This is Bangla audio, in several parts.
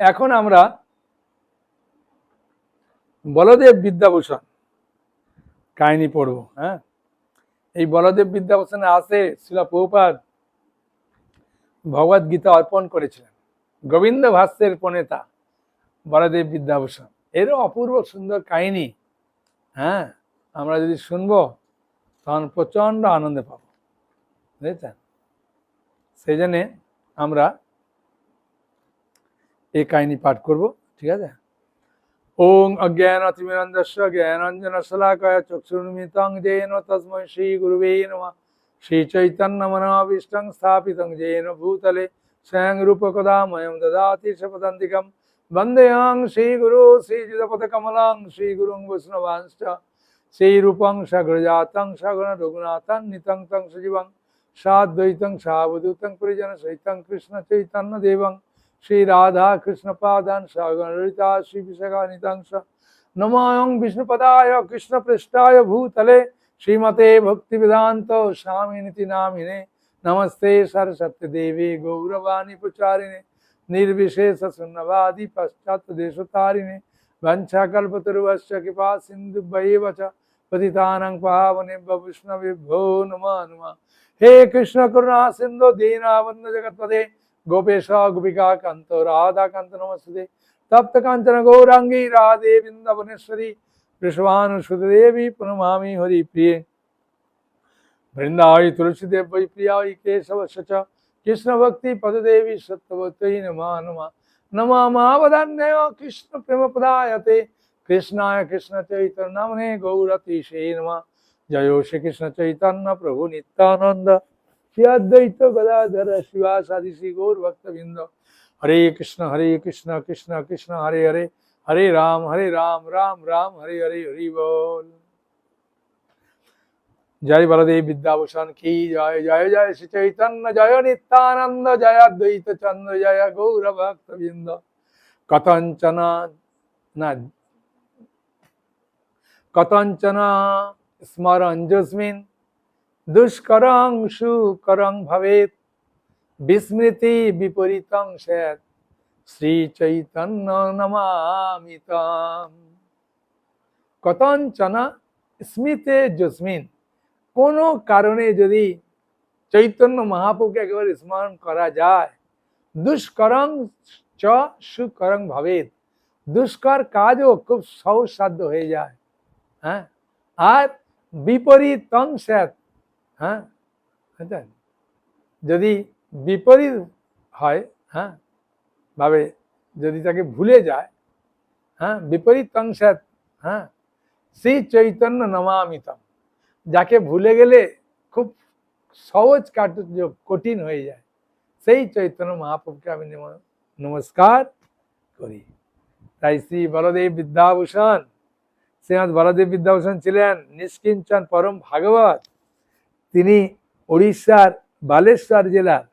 এখন আমরা বলদেব বিদ্যাভূষণ কাহিনী পড়ব হ্যাঁ? এই বলদেব বিদ্যাভূষণে আসে শিলা প্রভুপাদ ভগবদ গীতা অর্পণ করেছিলেন, গোবিন্দ ভাস্যের প্রণেতা বলদেব বিদ্যাভূষণ। এরও অপূর্ব সুন্দর কাহিনী হ্যাঁ? আমরা যদি শুনব, তখন প্রচণ্ড আনন্দে পাবো, বুঝেছেন? সেই জন্যে আমরা এই কাহিনী পাঠ করব, ঠিক আছে? ওং অজ্ঞান অতিমিরন্দস্য জ্ঞানঞ্জন শলাকয় চক্ষুর্মিতং জেন তস্মৈ শ্রী গুরুবে শ্রী চৈতন্য মনোভীষ্টং স্থাপিতং জেন ভূতলে স্বয়ং রূপকদাময়ং দদাতি সপদান্তিকম বন্দেয়ং শ্রীগুরু শ্রীযুতপদকমলং শ্রীগুরুং বৈষ্ণবাংশ্চ। শ্রীরূপং সগ্রজাতং সগুণ রঘুনাথং নিতং তং সজীবং। সাদ্বৈতং সাবধূতং পরিজন সহিতং কৃষ্ণ চৈতন্য দেবং श्रीराधा कृष्णपादान् सागरलिता श्रीविशाखानितांश नमायं विष्णुपदाय कृष्णपृष्ठाय भूतले श्रीमते भक्तिवेदान्त स्वामिनिति नामिने नमस्ते सरस्वत्यदेवे गौरवाणी प्रचारिणे निर्विशेषशून्यवादि पश्चात्तदेशतारिणे वञ्चाकल्पतरुवश्च कृपा सिन्धुभैव च पतितानं पावनेभ्य वैष्णवेभ्यो नमो नमः हे कृष्णकरुणा सिन्धु दीनावन्द जगत्पदे गोपेश गोपिका कंत राधा कंत नमस्ते। तप्त कांचन गौरांगी राधे वृंदावनेश्वरी विश्वानुसुदेवी पुनमामी हरि प्रिय वृंदाई तुलसीदेव वै प्रिया केशव सच कृष्ण भक्ति पददेवी सत्यवती नमा नमा। नमा मावदान्य कृष्ण प्रेम पदायते कृष्णाय कृष्ण चैतन्य गौरतीशे नमा। जयो श्री कृष्ण चैतन्य प्रभु नित्यानंद প্রভু নিত্যানন্দ শ্রী অদ্বৈত গদাধর শিবাসাদি শ্রী গৌর ভক্তবৃন্দ হরে কৃষ্ণ হরে কৃষ্ণ কৃষ্ণ কৃষ্ণ হরে হরে হরে রাম হরে রাম রাম রাম হরে হরে হরি বল জয় বলদেব বিদ্যাভূষণ কি জয় জয় জয় শ্রী চৈতন্য জয় নিত্যানন্দ জয় দ্বৈত চন্দ্র জয় গৌর ভক্তবৃন্দ কতঞ্চন না কতঞ্চন স্মরঞ্জস্মিন দুষ্করং সুকরং ভবেত বিস্মৃতি বিপরীতং স্যাৎ শ্রী চৈতন্য নমামিতম কতঞ্চন স্মিতে জস্মিন কোনো কারণে যদি চৈতন্য মহাপ্রভুকে একেবারে স্মরণ করা যায়, দুষ্করং চ সুকরং ভাবেদ দুষ্কর কাজও খুব সহজসাধ্য হয়ে যায় হ্যাঁ? আর বিপরীতং স্যাত হ্যাঁ? বুঝলেন? যদি বিপরীত হয় হ্যাঁ? ভাবে যদি তাকে ভুলে যায় হ্যাঁ? বিপরীত স্যাত হ্যাঁ? শ্রী চৈতন্য নমামিতম, যাকে ভুলে গেলে খুব সহজ কার্য কঠিন হয়ে যায়। সেই চৈতন্য মহাপ্রভুকে আমি নমস্কার করি। তাই শ্রী বলদেব বিদ্যাভূষণ শ্রীমৎ বলদেব বিদ্যাভূষণ ছিলেন নিষ্কিঞ্চন পরম ভাগবত তিনি উড়িষ্যার বালেশ্বর জেলার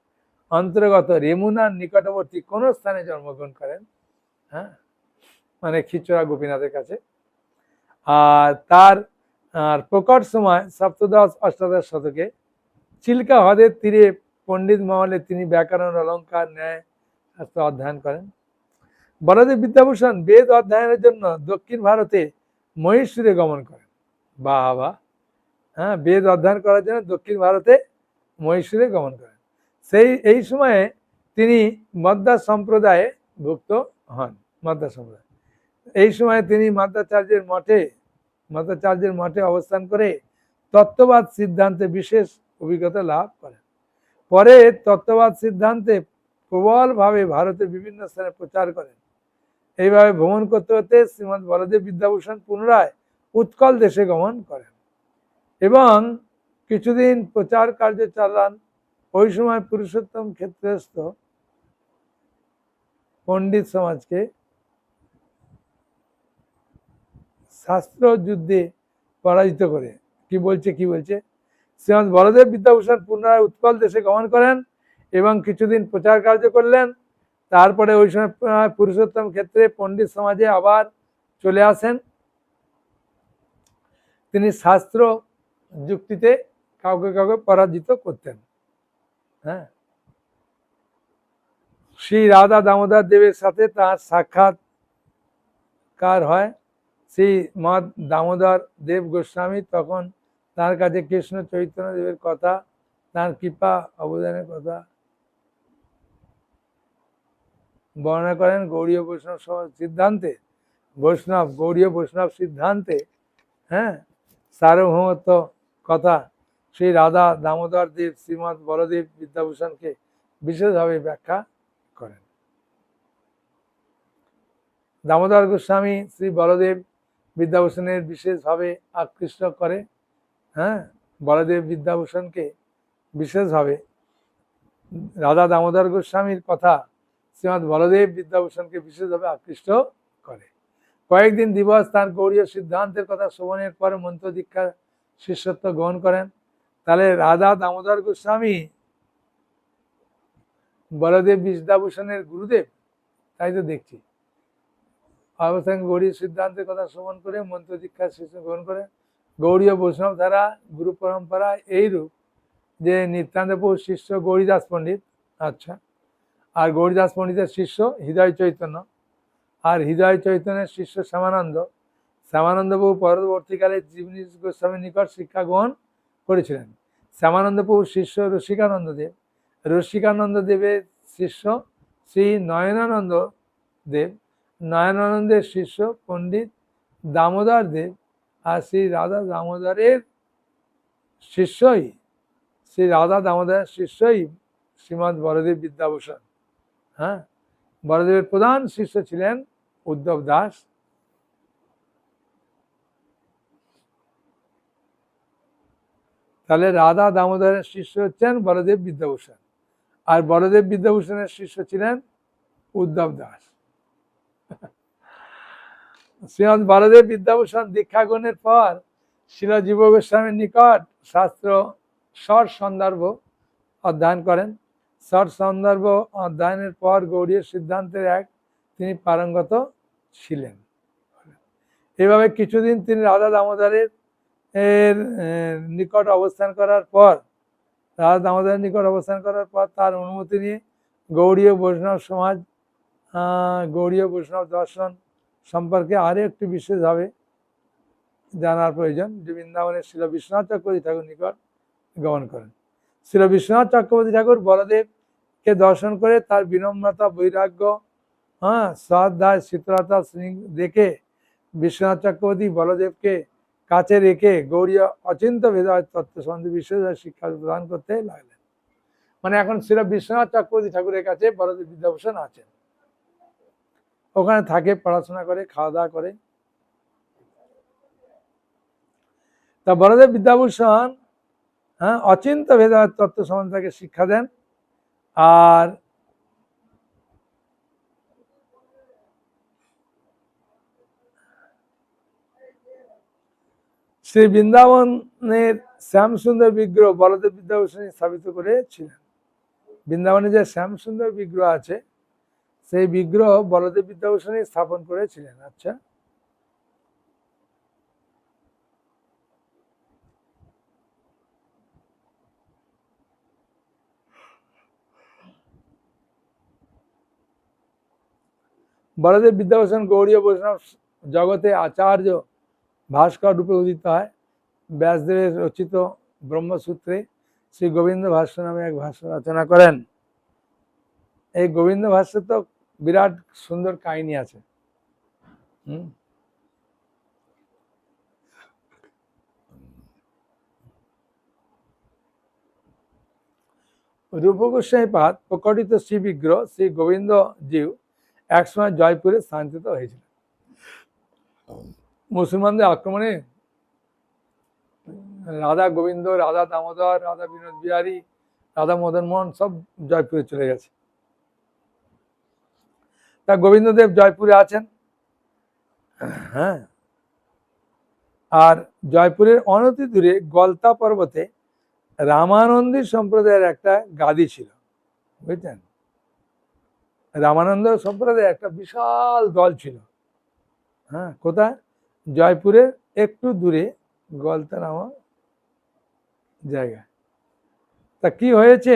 অন্তর্গত রেমুনার নিকটবর্তী কোন স্থানে জন্মগ্রহণ করেন হ্যাঁ? মানে খিচড়া গোপীনাথের কাছে। আর তার, আর প্রকট সময় সপ্তদশ অষ্টাদশ শতকে চিল্কা হ্রদের তীরে পণ্ডিত মহলে তিনি ব্যাকরণ, অলঙ্কার, ন্যায় শাস্ত্র অধ্যয়ন করেন। বলদেব বিদ্যাভূষণ বেদ অধ্যয়নের জন্য দক্ষিণ ভারতে মহীশূরে গমন করেন। বাহ। হ্যাঁ বেদ অধ্যয়ন করার জন্য দক্ষিণ ভারতে মহীশূরে গমন করেন। সেই, এই সময়ে তিনি মদ্দা সম্প্রদায়ে ভুক্ত হন মদ্দা সম্প্রদায়। এই সময়ে তিনি মাদ্রাচার্যের মঠে মাদ্রাচার্যের মঠে অবস্থান করে তত্ত্ববাদ সিদ্ধান্তে বিশেষ অভিজ্ঞতা লাভ করেন। পরে তত্ত্ববাদ সিদ্ধান্তে প্রবলভাবে ভারতের বিভিন্ন স্থানে প্রচার করেন। এইভাবে ভ্রমণ করতে করতে শ্রীমৎ বলদেব বিদ্যাভূষণ পুনরায় উৎকল দেশে গমন করেন। এবং কিছুদিন প্রচার কার্য চালান ওই সময় পুরুষোত্তম ক্ষেত্রস্থ পণ্ডিত সমাজকে শাস্ত্র যুদ্ধে পরাজিত করে। কি বলছে কি বলছে? শ্রীমৎ বলদেব বিদ্যাভূষণ পুনরায় উৎকল দেশে গমন করেন এবং কিছুদিন প্রচার কার্য করলেন। তারপরে ওই সময় পুরুষোত্তম ক্ষেত্রে পণ্ডিত সমাজে আবার চলে আসেন। তিনি শাস্ত্র যুক্তিতে কাউকে কাউকে পরাজিত করতেন। হ্যাঁ? শ্রী রাধা দামোদর দেবের সাথে তার সাক্ষাৎকার হয়। শ্রী মদ দামোদর দেব গোস্বামী তখন তার কাছে কৃষ্ণ চৈতন্য দেবের কথা, তার কৃপা অবদানের কথা বর্ণনা করেন গৌরীয় বৈষ্ণব সিদ্ধান্তে। বৈষ্ণব, গৌরীয় বৈষ্ণব সিদ্ধান্তে হ্যাঁ? সার্বভৌমত্ব কথা শ্রী রাধা দামোদর দেব শ্রীমৎ বলদেব বিদ্যাভূষণকে বিশেষভাবে ব্যাখ্যা করেন। দামোদর গোস্বামী শ্রী বলদেব বিদ্যাভূষণের বিশেষভাবে আকৃষ্ট করে হ্যাঁ বলদেব বিদ্যাভূষণকে বিশেষভাবে রাধা দামোদর গোস্বামীর কথা শ্রীমৎ বলদেব বিদ্যাভূষণকে বিশেষভাবে আকৃষ্ট করে। কয়েকদিন দিবস তার গৌরীয় সিদ্ধান্তের কথা শ্রবণের পর মন্ত্র দীক্ষা শিষ্যত্ব গ্রহণ করেন। তাহলে রাধা দামোদর গোস্বামী বলদেব বিদ্যাভূষণের গুরুদেব, তাই তো দেখছি। অবস্থান গৌরীয় সিদ্ধান্তের কথা শ্রবণ করে মন্ত্র দীক্ষা শিষ্য গ্রহণ করে গৌরীয় বৈষ্ণব ধারা, গুরু পরম্পরা এইরূপ যে নিত্যান্তপুর শিষ্য গৌরীদাস পণ্ডিত আচ্ছা। আর গৌরীদাস পণ্ডিতের শিষ্য হৃদয় চৈতন্য। আর হৃদয় চৈতন্যের শিষ্য শ্যামানন্দ। শ্যামানন্দবাবু পরবর্তীকালে জীবনী গোস্বামীর নিকট শিক্ষা গ্রহণ করেছিলেন। শ্যামানন্দবাবুর শিষ্য রসিকানন্দ দেব। রসিকানন্দ দেবের শিষ্য শ্রী নয়নানন্দ দেব। নয়নানন্দের শিষ্য পণ্ডিত দামোদর দেব আর শ্রী রাধা দামোদরের শিষ্যই, শ্রী রাধা দামোদরের শিষ্যই শ্রীমৎ বড়দেব বিদ্যাভূষণ। হ্যাঁ? বড়দেবের প্রধান শিষ্য ছিলেন উদ্ধব দাস। তাহলে রাধা দামোদরের শিষ্য হচ্ছেন বড়দেব বিদ্যাভূষণ। আর বড়দেব বিদ্যাভূষণের শিষ্য ছিলেন উদ্ধব দাস। শ্রীমৎ বড়দেব বিদ্যাভূষণ দীক্ষা গ্রহণের পর শিল জীব গোস্বামীর নিকট শাস্ত্র স্বর সন্দর্ভ অধ্যয়ন করেন। স্বর সন্দর্ভ অধ্যয়নের পর গৌরীয় সিদ্ধান্তের এক তিনি পারঙ্গত ছিলেন। এভাবে কিছুদিন তিনি রাধা দামোদরের এর নিকট অবস্থান করার পর রাধা দামোদরের নিকট অবস্থান করার পর তার অনুমতি নিয়ে গৌড়ীয় বৈষ্ণব সমাজ গৌড়ীয় বৈষ্ণব দর্শন সম্পর্কে আরও একটু বিশেষভাবে জানার প্রয়োজন যে বৃন্দাবনের শিল বিশ্বনাথ চক্রবর্তী ঠাকুর নিকট গমন করেন। শিল বিশ্বনাথ চক্রবর্তী ঠাকুর বলদেবকে দর্শন করে তার বিনম্রতা, বৈরাগ্য হ্যাঁ শ্রদ্ধা শীতলতা দেখে বিশ্বনাথ চক্রবর্তী বলদেবকে কাছে রেখে গৌরীয় অচিন্ত ভেদায় তত্ত্ব সম্বন্ধে বিশেষ শিক্ষা প্রদান করতে লাগলেন। মানে এখন শিল বিশ্বনাথ চক্রবর্তী ঠাকুরের কাছে বলদেব বিদ্যাভূষণ আছেন ওখানে থাকে, পড়াশোনা করে, খাওয়া দাওয়া করে। তা বলদেব বিদ্যাভূষণ হ্যাঁ অচিন্ত ভেদায়ত তত্ত্ব সম্বন্ধে তাকে শিক্ষা দেন। আর শ্রী বৃন্দাবনের শ্যামসুন্দর বিগ্রহ বলদেব বিদ্যাভূষণ স্থাপিত করেছিলেন। বৃন্দাবনে যে শ্যামসুন্দর বিগ্রহ আছে, সেই বিগ্রহ বলদেব বিদ্যাভূষণই স্থাপন করেছিলেন। আচ্ছা। বলদেব বিদ্যাভূষণ গৌরীয় বৈষ্ণব জগতে আচার্য ভাস্কর রূপে উদিত হয়। ব্যাসদেবের রচিত ব্রহ্মসূত্রে শ্রী গোবিন্দ ভাষ্য নামে এক ভাষ্য রচনা করেন। এই গোবিন্দ ভাষ্য তো বিরাট সুন্দর কাহিনী আছে। হুম? রূপগোস্বাই পাদ প্রকটিত শ্রী বিগ্রহ শ্রী গোবিন্দ জিউ একসময় জয়পুরে স্থানান্তরিত হয়েছিল মুসলমানদের আক্রমণে রাধা গোবিন্দ রাধা দামোদর রাধা বিনোদ বিহারী রাধা মদন মোহন সব জয়পুরে চলে গেছে। তা গোবিন্দদেব জয়পুরে আছেন। হ্যাঁ। আর জয়পুরের অনতি দূরে গলতা পর্বতে রামানন্দী সম্প্রদায়ের একটা গাদি ছিল। বুঝছেন রামানন্দ সম্প্রদায়ের একটা বিশাল দল ছিল। হ্যাঁ কোথায়? জয়পুরের একটু দূরে গলতা নামা জায়গা। তা কি হয়েছে?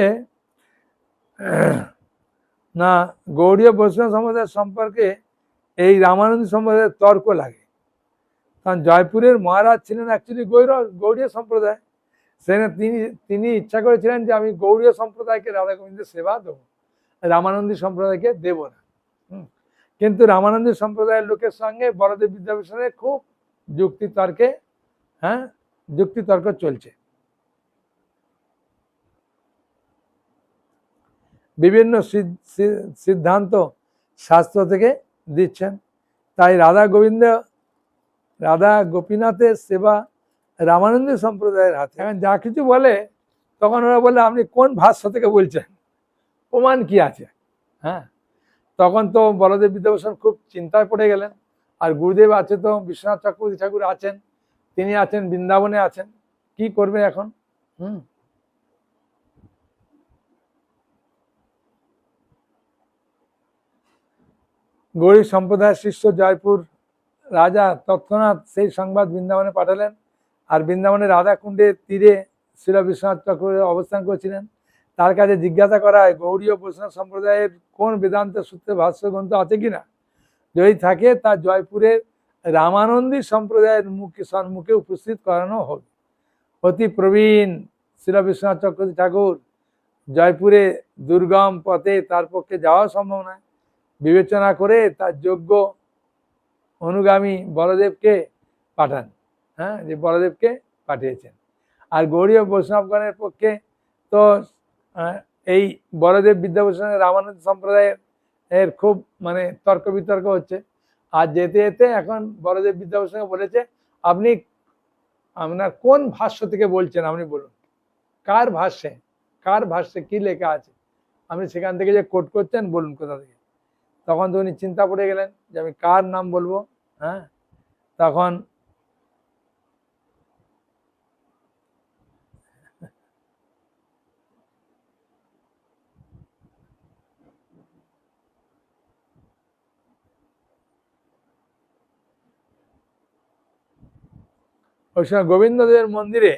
না, গৌড়ীয় বৈষ্ণব সম্প্রদায় সম্পর্কে এই রামানন্দ সম্প্রদায়ের তর্ক লাগে। কারণ জয়পুরের মহারাজ ছিলেন অ্যাকচুয়ালি গৌর গৌড়ীয় সম্প্রদায়। সেখানে তিনি তিনি ইচ্ছা করেছিলেন যে আমি গৌড়ীয় সম্প্রদায়কে রাধা গোবিন্দের সেবা দেবো, রামানন্দী সম্প্রদায়কে দেব না। কিন্তু রামানন্দী সম্প্রদায়ের লোকের সঙ্গে বড়দেব বিদ্যাভূষণের খুব যুক্তি তর্কে হ্যাঁ যুক্তি তর্ক চলছে। বিভিন্ন সিদ্ধান্ত শাস্ত্র থেকে দিচ্ছেন। তাই রাধা গোবিন্দ, রাধা গোপীনাথের সেবা রামানন্দ সম্প্রদায়ের হাতে। যা কিছু বলে, তখন ওরা বলে আপনি কোন ভাষ্য থেকে বলছেন? প্রমাণ কি আছে? হ্যাঁ তখন তো বলদেব বিদ্যাভূষণ খুব চিন্তায় পড়ে গেলেন। আর গুরুদেব আছে তো, বিশ্বনাথ চক্রবর্তী ঠাকুর আছেন, তিনি আছেন, বৃন্দাবনে আছেন, কি করবে এখন? হুম। গৌরী সম্প্রদায়ের শিষ্য জয়পুর রাজা তৎক্ষণাৎ সেই সংবাদ বৃন্দাবনে পাঠালেন। আর বৃন্দাবনে রাধাকুণ্ডের তীরে শিলা বিশ্বনাথ চক্র অবস্থান করছিলেন। তার কাছে জিজ্ঞাসা করা হয় গৌরী ও বৈষ্ণব সম্প্রদায়ের কোন বেদান্ত সূত্রে ভাষ্য গ্রন্থ আছে কিনা? যদি থাকে, তা জয়পুরের রামানন্দী সম্প্রদায়ের মুখে, সম্মুখে উপস্থিত করানো হবে অতি প্রবীণ শিল বিশ্বনাথ চক্রবর্তী ঠাকুর জয়পুরে দুর্গম পথে তার পক্ষে যাওয়া সম্ভব নয়। বিবেচনা করে তার যোগ্য অনুগামী বলদেবকে পাঠান হ্যাঁ যে বলদেবকে পাঠিয়েছেন। আর গৌরীয় বৈষ্ণবগণের পক্ষে তো এই বড়দেব বিদ্যাভূষণের রামানন্দ সম্প্রদায়ের, এর খুব মানে তর্ক বিতর্ক হচ্ছে। আর যেতে যেতে এখন বড়দেব বিদ্যাভূষণকে বলেছে, আপনি আপনার কোন ভাষ্য থেকে বলছেন আপনি বলুন। কার ভাষ্যে? কার ভাষ্যে কি লেখা আছে? আপনি সেখান থেকে যে কোট করছেন, বলুন কোথা থেকে। তখন তো উনি চিন্তা পড়ে গেলেন যে আমি কার নাম বলব হ্যাঁ? তখন ওই সময় গোবিন্দদেবের মন্দিরে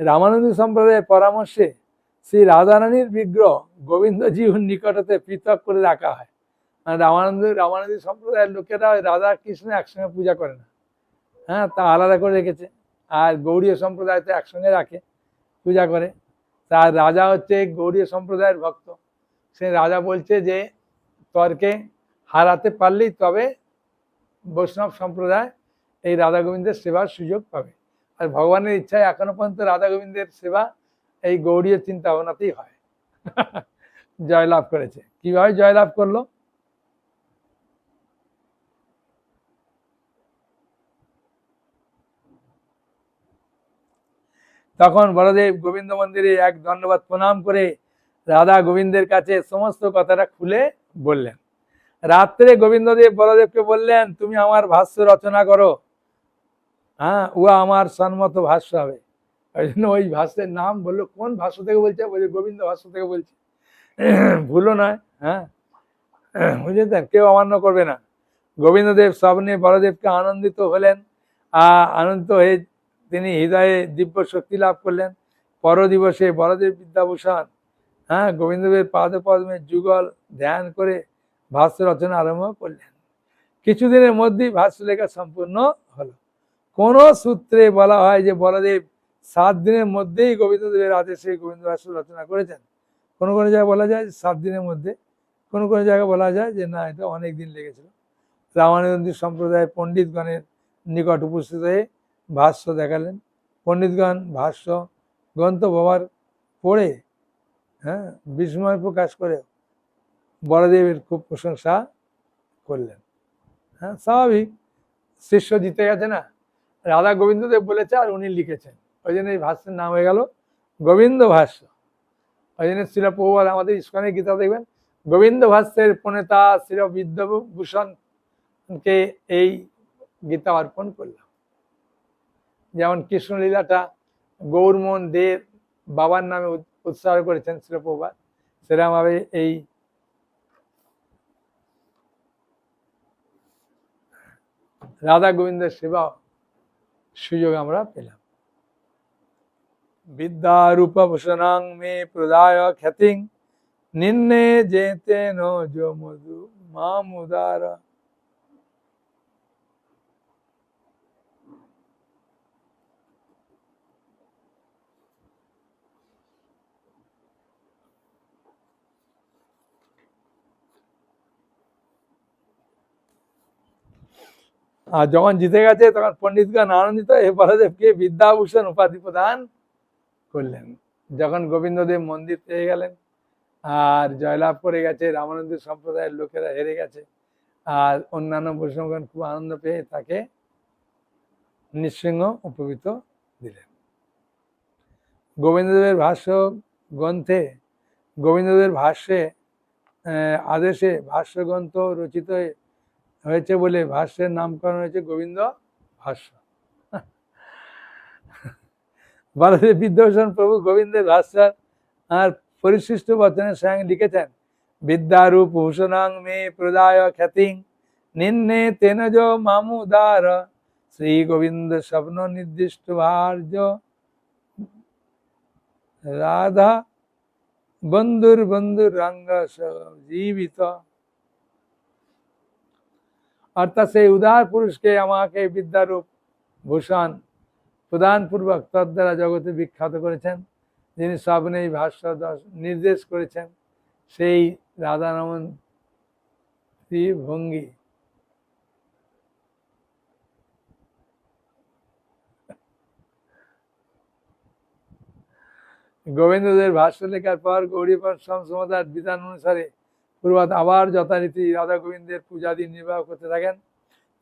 রামানন্দ সম্প্রদায়ের পরামর্শে শ্রী রাধারানীর বিগ্রহ গোবিন্দজির নিকটতে পৃথক করে রাখা হয়। মানে রামানন্দ রামানন্দ সম্প্রদায়ের লোকেরা ওই রাধা কৃষ্ণ একসঙ্গে পূজা করে না। হ্যাঁ তা আলাদা করে রেখেছে। আর গৌড়ীয় সম্প্রদায় তো একসঙ্গে রাখে, পূজা করে। তার রাজা হচ্ছে গৌড়ীয় সম্প্রদায়ের ভক্ত। সে রাজা বলছে যে, তর্কে হারাতে পারলেই তবে বৈষ্ণব সম্প্রদায় এই রাধা গোবিন্দের সেবার সুযোগ পাবে। আর ভগবানের ইচ্ছায় এখনও পর্যন্ত রাধা গোবিন্দের সেবা এই গৌড়ীয় চিন্তা ভাবনাতেই হয়। জয়লাভ করেছে। কীভাবে জয়লাভ করল? তখন বলদেব গোবিন্দ মন্দিরে এক ধন্যবাদ প্রণাম করে রাধা গোবিন্দের কাছে সমস্ত কথাটা খুলে বললেন। রাত্রে গোবিন্দদেব বড়দেবকে বললেন, তুমি আমার ভাষ্য রচনা করো। হ্যাঁ ও আমার সন্মত ভাষ্য হবে। ওই জন্য ওই ভাষ্যের নাম বলল, কোন ভাষ্য থেকে বলছে? বলছে গোবিন্দ ভাষ্য থেকে বলছে। ভুলো নয় হ্যাঁ। বুঝলেন কেউ অমান্য করবে না। গোবিন্দদেব স্বপ্নে বলদেবকে আনন্দিত হলেন। আহ আনন্দিত হয়ে তিনি হৃদয়ে দিব্য শক্তি লাভ করলেন। পর দিবসে বলদেব বিদ্যাভূষণ হ্যাঁ গোবিন্দদেবের পাদপদ্মে যুগল ধ্যান করে ভাষ্য রচনা আরম্ভ করলেন। কিছুদিনের মধ্যেই ভাষ্য লেখা সম্পূর্ণ কোন সূত্রে বলা হয় যে বলদেব সাত দিনের মধ্যেই গোবিন্দদেবের আদেশে গোবিন্দ ভাষ্য রচনা করেছেন। কোনো কোনো জায়গায় বলা যায় সাত দিনের মধ্যে। কোনো কোনো জায়গায় বলা যায় যে না, এটা অনেক দিন লেগেছিল। রামানন্দী সম্প্রদায়ের পণ্ডিতগণের নিকট উপস্থিত হয়ে ভাষ্য দেখালেন। পণ্ডিতগণ ভাষ্য গ্রন্থ ব্যবহার পড়ে হ্যাঁ বিস্ময় প্রকাশ করে বড়দেবের খুব প্রশংসা করলেন। হ্যাঁ স্বাভাবিক। শিষ্য জিতে গেছে না। রাধা গোবিন্দদেব বলেছে আর উনি লিখেছেন। ওই জন্য এই ভাষ্যের নাম হয়ে গেল গোবিন্দ ভাষ্য। ওই জন্য শিল প্রভুপাদ আমাদের ইস্কনের গীতা দেখবেন। গোবিন্দ ভাষ্যের প্রণেতা শিল বিদ্যাভূষণকে এই গীতা অর্পণ করলাম। যেমন কৃষ্ণলীলাটা গৌরমোহন দেব বাবার নামে উৎ- উৎসর্গ করেছেন শিলপ্রভাত সেরকমভাবে এই রাধা গোবিন্দের সেবা সুযোগ আমরা পেলাম। বিদ্যারূপভূষণাং মে প্রদায় খ্যাতিং নিন্নে যেতে নো মধু মামুদার আর যখন জিতে গেছে, তখন পণ্ডিতগণ আনন্দিত। এ বলদেবকে বিদ্যাভূষণ উপাধি প্রদান করলেন। যখন গোবিন্দদেব মন্দির পেয়ে গেলেন, আর জয়লাভ করে গেছে রামানন্দ সম্প্রদায়ের লোকেরা হেরে গেছে, আর অন্যান্য বৈষ্ণবগণ খুব আনন্দ পেয়ে তাকে নৃসিংহ উপবিত দিলেন। গোবিন্দদেবের ভাষ্য গ্রন্থে, গোবিন্দদেবের ভাষ্যে আদেশে ভাষ্যগ্রন্থ রচিত হয়েছে বলে ভাষ্যের নামকরণ হয়েছে গোবিন্দ ভাষ্য। বলদেব বিদ্যাভূষণ প্রভু গোবিন্দের ভাষ্যার আর পরিশিষ্ট বচনের সঙ্গে লিখেছেন, বিদ্যারূপ ভূষণাং মে প্রদায় খ্যাতিং নিন্নে তেনজ মামুদার শ্রী গোবিন্দ স্বপ্ন নির্দিষ্ট ভার্য রাধা বন্ধুর বন্ধুর রঙ্গ জীবিত। অর্থাৎ সেই উদার পুরুষকে আমাকে বিদ্যারূপ ভূষণ প্রদানপূর্বক তদ্বারা জগতে বিখ্যাত করেছেন, যিনি স্বপ্নেই ভাষ্য নির্দেশ করেছেন, সেই রাধারমন ভঙ্গি গোবিন্দদের ভাষ্য লেখার পর গৌরীপন সমতার বিধান অনুসারে পূর্বাত আবার যথারীতি রাধা গোবিন্দের পূজাদি নির্বাহ করতে থাকেন।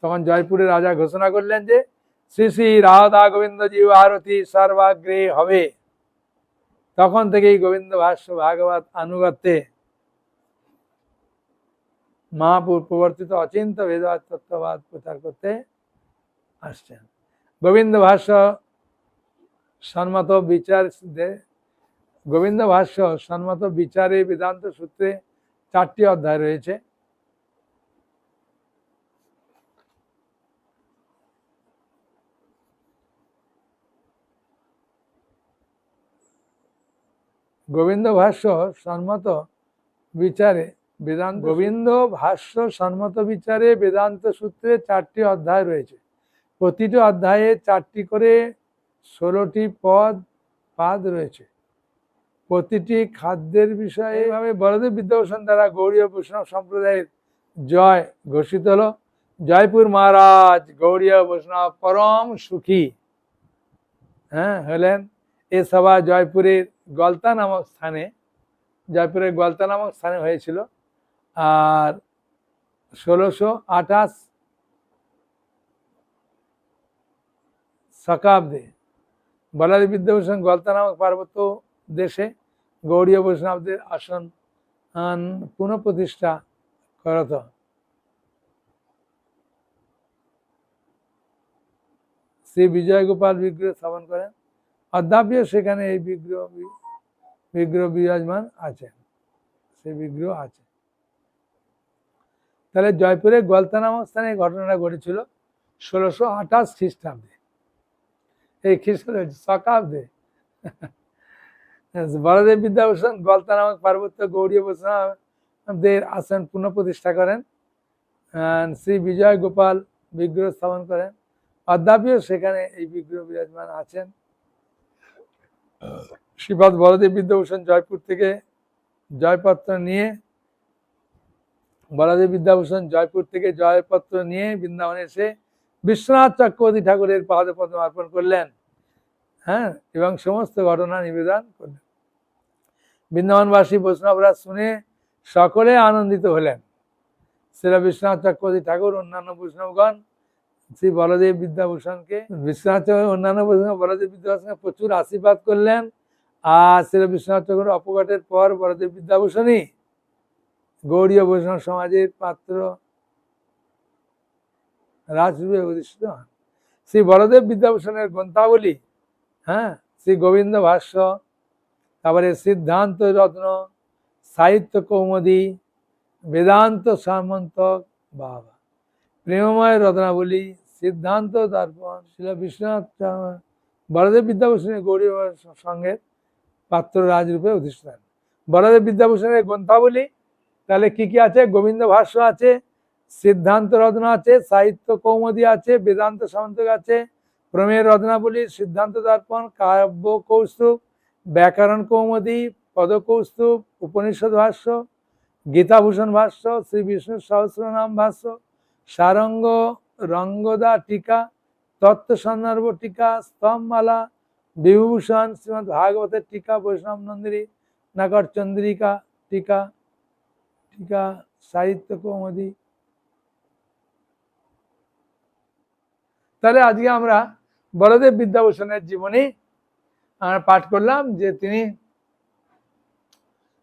তখন জয়পুরের রাজা ঘোষণা করলেন যে, শ্রী শ্রী রাধা গোবিন্দ জীব আরতি সর্বাগ্রে হবে। তখন থেকেই গোবিন্দ ভাষ্য ভাগবত আনুগত্যে মহাপুর প্রবর্তিত অচিন্ত বেদাত তত্ত্ববাদ প্রচার করতে আসছেন। গোবিন্দ ভাষ্য সন্মত বিচার গোবিন্দ ভাষ্য সন্মত বিচারে বেদান্ত সূত্রে চারটি অধ্যায় রয়েছে। গোবিন্দ ভাষ্য সন্মত বিচারে বেদান্ত গোবিন্দ ভাষ্য সন্মত বিচারে বেদান্ত সূত্রে চারটি অধ্যায় রয়েছে। প্রতিটি অধ্যায়ে চারটি করে ষোলোটি পদ, পাদ রয়েছে। প্রতিটি খাদ্যের বিষয়ে এইভাবে বড়দেব বিদ্যাভূষণ দ্বারা গৌরীয় বৈষ্ণব সম্প্রদায়ের জয় ঘোষিত হলো। জয়পুর মহারাজ গৌরীয় বৈষ্ণব পরম সুখী। হ্যাঁ হলেন এ সভা জয়পুরের গলতা নামক স্থানে। জয়পুরের গলতা নামক স্থানে হয়েছিল। আর ষোলোশো আঠাশ শতাব্দে বলাদি বিদ্যাভূষণ গলতা নামক পার্বত্য দেশে গৌড়ীয় বৈষ্ণবদের আসন পুনঃপ্রতিষ্ঠা করত। শ্রী বিজয় গোপাল বিগ্রহ স্থাপন করেন। অদ্যাপিও সেখানে এই বিগ্রহ বিগ্রহ বিরাজমান আছেন সেই বিগ্রহ আছে। তাহলে জয়পুরে গলতা নামক স্থানে এই ঘটনাটা ঘটেছিল ষোলোশো আঠাশ খ্রিস্টাব্দে। এই খ্রিস্টাব্দে, শকাব্দে। বড়দেব বিদ্যাভূষণ গলতা নামক পার্বত্য গৌরীয় বৈষ্ণবদের আসন পুনঃপ্রতিষ্ঠা করেন শ্রী বিজয় গোপাল বিগ্রহ স্থাপন করেন। অদ্যাপিও সেখানে এই বিগ্রহ বিরাজমান আছেন। শ্রীপাদ বলদেব বিদ্যাভূষণ জয়পুর থেকে জয়পত্র নিয়ে বলদেব বিদ্যাভূষণ জয়পুর থেকে জয়পত্র নিয়ে বৃন্দাবনে এসে বিশ্বনাথ চক্রবর্তী ঠাকুরের পাদে পদ্ম অর্পণ করলেন। হ্যাঁ এবং সমস্ত ঘটনা নিবেদন করলেন। বৃন্দাবনবাসী বৈষ্ণবরা শুনে সকলে আনন্দিত হলেন। সেরা বিশ্বনাথ চক্রবর্তী ঠাকুর, অন্যান্য বৈষ্ণবগণ, শ্রী বলদেব বিদ্যাভূষণকে, বিশ্বনাথ অন্যান্য বৈষ্ণব বলদেব বিদ্যাভূষণকে প্রচুর আশীর্বাদ করলেন। আর শ্রী বিশ্বনাথ চক্র অপঘাতের পর বলদেব বিদ্যাভূষণই গৌড়ীয় বৈষ্ণব সমাজের পাত্র, রাজরূপে অধিষ্ঠিত হন। শ্রী বলদেব বিদ্যাভূষণের গ্রন্থাবলী হ্যাঁ? শ্রী গোবিন্দ ভাষ্য, তারপরে সিদ্ধান্ত রত্ন, সাহিত্য কৌমুদী, বেদান্ত সামন্ত বাবা। প্রেমময় রত্নাবলী, সিদ্ধান্ত দর্পণ শিল বিশ্বনাথ বলদেব বিদ্যাভূষণের গৌরী সঙ্গে পাত্র রাজরূপে অধিষ্ঠিত হন। বড়দেব বিদ্যাভূষণের গ্রন্থাবলী, তাহলে কি কি আছে? গোবিন্দ ভাষ্য আছে, সিদ্ধান্ত রত্ন আছে, সাহিত্য কৌমুদী আছে, বেদান্ত সামন্তক আছে প্রমেয় রত্নাবলী, সিদ্ধান্ত দর্পণ, কাব্য কৌস্তুভ, ব্যাকরণ কৌমুদী, পদকৌস্তুভ, উপনিষদ ভাষ্য, গীতাভূষণ ভাষ্য শ্রী বিষ্ণু সহস্রনাম ভাষ্য, সারঙ্গ, রঙ্গদা টিকা, তত্ত্ব সন্দর্ভ টিকা, স্তম্ভমালা, বিভূষণ, শ্রীমদ ভাগবতের টিকা, বৈষ্ণব নন্দিনী, নাগর চন্দ্রিকা টিকা টিকা, সাহিত্য কৌমুদী। তাহলে আজকে আমরা বড়দেব বিদ্যাভূষণের জীবনী আমরা পাঠ করলাম যে তিনি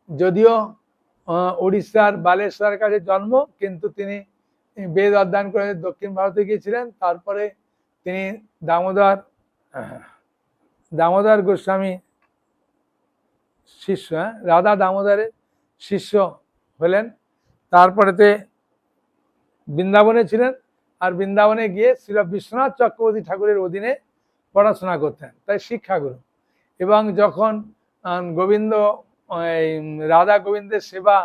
যদিও উড়িষ্যার বালেশ্বরের কাছে জন্ম, কিন্তু তিনি বেদ অধ্যয়ন করে দক্ষিণ ভারতে গিয়েছিলেন। তারপরে তিনি দামোদর দামোদর গোস্বামী শিষ্য হ্যাঁ রাধা দামোদরের শিষ্য হলেন। তারপরেতে বৃন্দাবনে ছিলেন। আর বৃন্দাবনে গিয়ে শিল বিশ্বনাথ চক্রবর্তী ঠাকুরের অধীনে পড়াশোনা করতেন তাই শিক্ষাগুরু। এবং যখন গোবিন্দ এই রাধা গোবিন্দের সেবা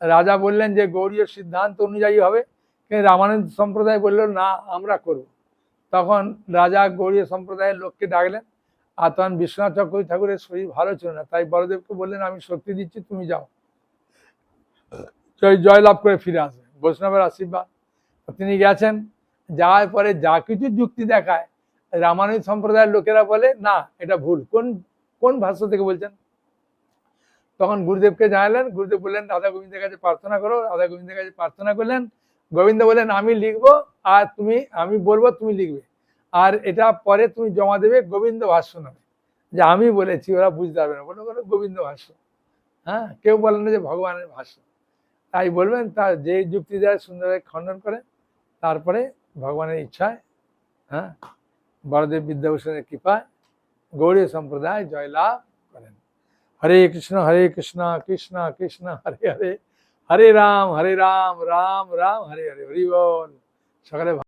রাজা বললেন যে গৌরীয় সিদ্ধান্ত অনুযায়ী হবে। কিন্তু রামানন্দ সম্প্রদায় বলল না আমরা করব। তখন রাজা গৌরীয় সম্প্রদায়ের লোককে ডাকলেন আর তখন বিশ্বনাথ চক্রবর্তী ঠাকুরের শরীর ভালো ছিল না। তাই বড়দেবকে বললেন আমি শক্তি দিচ্ছি তুমি যাও। জয় জয়লাভ করে ফিরে আসবে। বৈষ্ণবের আশীর্বাদ। তিনি গেছেন, যাওয়ার পরে যা কিছু যুক্তি দেখায়, রামানুজ সম্প্রদায়ের লোকেরা বলে, না, এটা ভুল। কোন কোন ভাষ্য থেকে বলছেন? তখন গুরুদেবকে জানালেন, গুরুদেব বললেন, রাধা গোবিন্দের কাছে প্রার্থনা করো। রাধা গোবিন্দের কাছে প্রার্থনা করলেন। গোবিন্দ বললেন, আমি লিখব আর তুমি, আমি বলব, তুমি লিখবে। আর এটা পরে তুমি জমা দেবে গোবিন্দ ভাষ্য নামে। যে আমি বলেছি, ওরা বুঝতে পারবে না। বলে বলো গোবিন্দ ভাষ্য। হ্যাঁ কেউ বলে না যে ভগবানের ভাষ্য। তাই বলবেন, তার যে যুক্তি দেয়, সুন্দরভাবে খণ্ডন করে। তারপরে ভগবানের ইচ্ছায় হ্যাঁ বড়দেব বিদ্যাভূষণের কৃপায় গৌরী সম্প্রদায় জয়লাভ করেন। হরে কৃষ্ণ হরে কৃষ্ণ কৃষ্ণ কৃষ্ণ, হরে হরে হরে রাম হরে রাম রাম রাম, হরে হরে, হরি বল। সকালে